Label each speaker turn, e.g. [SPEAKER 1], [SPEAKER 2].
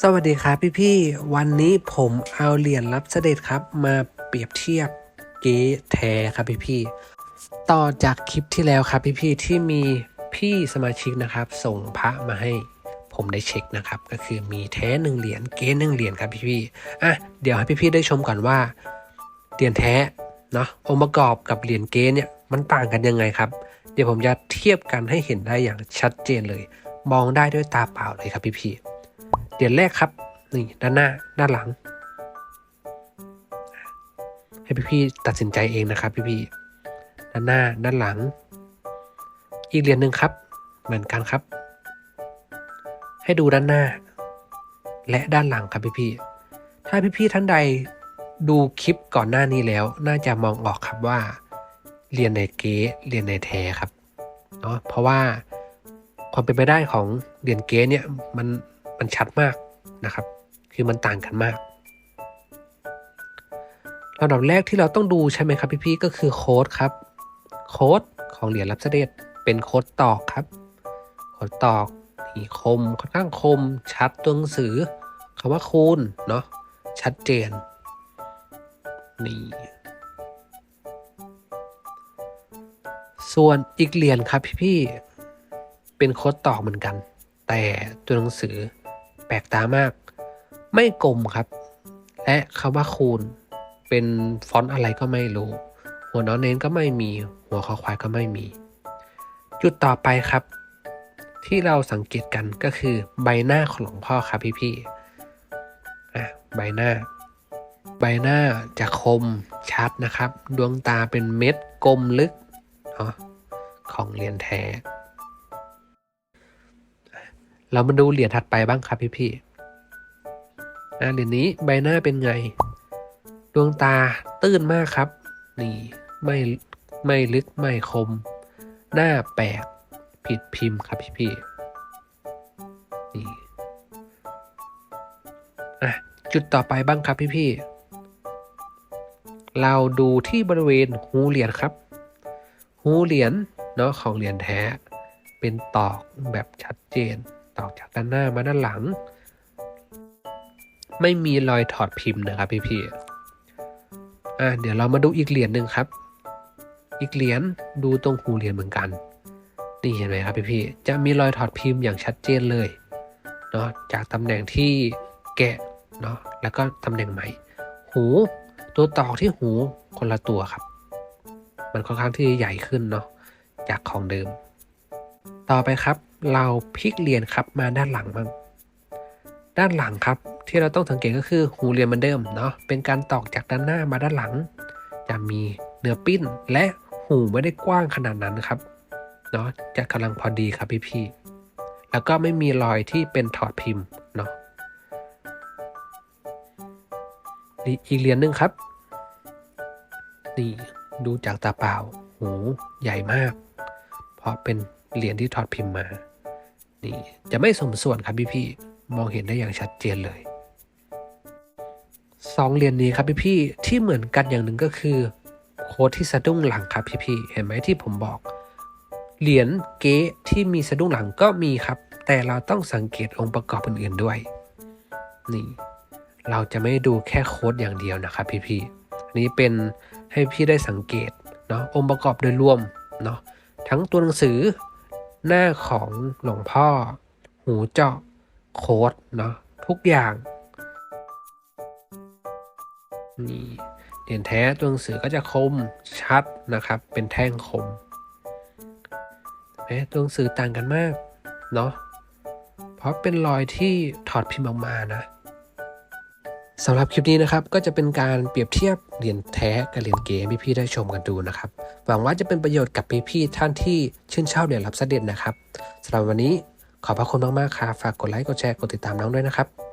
[SPEAKER 1] สวัสดีครับพี่ๆ วันนี้ผมเอาเหรียญรับเสด็จครับ มาเปรียบเทียบเก๊แท้ครับพี่ๆ ต่อจากคลิปที่แล้วครับพี่ๆ ที่มีพี่สมาชิกนะครับ ส่งพระมาให้ผมได้เช็คนะครับ ก็คือมีแท้หนึ่งเหรียญเก๊หนึ่งเหรียญครับพี่ๆ อะเดี๋ยวให้พี่ๆ ได้ชมก่อนว่าเหรียญแท้เนาะองค์ประกอบกับเหรียญเก๊เนี่ยมันต่างกันยังไงครับ เดี๋ยวผมจะเทียบกันให้เห็นได้อย่างชัดเจนเลย มองได้ด้วยตาเปล่าเลยครับพี่ๆ เหรียญแรกครับ นี่ด้านหน้าด้านหลัง ให้พี่ๆตัดสินใจเองนะครับพี่ๆด้านหน้าด้านหลัง อีกเหรียญหนึ่งครับ เหมือนกันครับ ให้ดูด้านหน้า และด้านหลังครับพี่ๆถ้าพี่ๆท่านใดดูคลิปก่อนหน้านี้แล้ว น่าจะมองออกครับว่าเรียญในเก๊เรียญในแท้ครับเนาะเพราะว่าความเป็นไปได้ของเหรียญเก๊เนี่ยมัน มันชัดมากนะครับ คือมันต่างกันมากลำดับแรกที่เราต้องดูใช่ไหมครับพี่ๆก็คือโค้ดครับ โค้ดของเหรียญรับเสด็จเป็นโค้ดตอกครับ โค้ดตอกนี่คมค่อนข้างคม ชัดตัวหนังสือคำว่าคูณเนาะชัดเจนนี่ส่วนอีกเหรียญครับพี่ๆเป็นโค้ดตอกเหมือนกัน แต่ตัวหนังสือ แปลกตามาก ไม่กลมครับ และคำว่าคูณ เป็นฟอนต์อะไรก็ไม่รู้ หัวนอนเน้นก็ไม่มี หัวคอควายก็ไม่มี จุดต่อไปครับ ที่เราสังเกตกันก็คือใบหน้าของหลวงพ่อครับพี่ๆอะใบหน้า ใบหน้าจะคมชัดนะครับ ดวงตาเป็นเม็ดกลมลึกเนาะของเรียญแท้ เรามาดูเหรียญถัดไปบ้างครับพี่พี่ๆอะเหรียญนี้ใบหน้าเป็นไง ดวงตาตื้นมากครับ นี่ไม่ไม่ลึกไม่คม หน้าแปลกผิดพิมพ์ครับพี่พี่นี่อะจุดต่อไปบ้างครับพี่พี่เราดูที่บริเวณหูเหรียญครับ หูเหรียญเนาะของเหรียญแท้เป็นตอกแบบชัดเจน ตอกจากด้านหน้ามาด้านหลัง ไม่มีรอยถอดพิมพ์นะครับพี่พี่อะเดี๋ยวเรามาดูอีกเหรียญหนึ่งครับ อีกเหรียญดูตรงหูเหรียญเหมือนกัน นี่เห็นไหมครับพี่พี่จะมีรอยถอดพิมพ์อย่างชัดเจนเลยเนาะจากตำแหน่งที่แกะเนาะแล้วก็ตำแหน่งใหม่ หูตัวตอกที่หูคนละตัวครับ มันค่อนข้างที่ใหญ่ขึ้นเนาะจากของเดิม ต่อไปครับ เราพลิกเหรียญครับมาด้านหลังบ้างด้านหลังครับ ที่เราต้องสังเกตก็คือหูเหรียญเหมือนเดิมเนาะเป็นการตอกจากด้านหน้ามาด้านหลัง จะมีเนื้อปิ้นและหูไม่ได้กว้างขนาดนั้นครับเนาะจะกำลังพอดีครับพี่ๆแล้วก็ไม่มีรอยที่เป็นถอดพิมพ์เนาะอีกเหรียญหนึ่งครับนี่ดูจากตาเปล่า หูใหญ่มาก เพราะเป็นเหรียญที่ถอดพิมพ์มา นี่จะไม่สมส่วนครับพี่พี่มองเห็นได้อย่างชัดเจนเลยสองเหรียญนี้ครับพี่พี่ที่เหมือนกันอย่างหนึ่งก็คือ โค้ดที่สะดุ้งหลังครับพี่พี่เห็นไหมที่ผมบอก เหรียญเก๊ที่มีสะดุ้งหลังก็มีครับ แต่เราต้องสังเกตองค์ประกอบอื่นๆด้วย นี่ เราจะไม่ดูแค่โค้ดอย่างเดียวนะครับพี่พี่นนี้เป็นให้พี่ได้สังเกตเนาะองค์ประกอบโดยรวมเนาะทั้งตัวหนังสือ หน้าของหลวงพ่อ หูเจาะ โค้ดเนาะทุกอย่าง นี่เหรียญแท้ตัวหนังสือก็จะคมชัดนะครับ เป็นแท่งคมแม้ตัวหนังสือต่างกันมากเนาะเพราะเป็นรอยที่ถอดพิมพ์ออกมานะ สำหรับคลิปนี้นะครับก็จะเป็นการเปรียบเทียบเหรียญแท้กับเหรียญเก๋ให้พี่ๆได้ชมกันดูนะครับหวังว่าจะเป็นประโยชน์กับพี่ๆท่านที่ชื่นชอบเหรียญรับเสด็จนะครับสำหรับวันนี้ขอบพระคุณมากๆครับฝากกดไลค์กดแชร์กดติดตามน้องด้วยนะครับ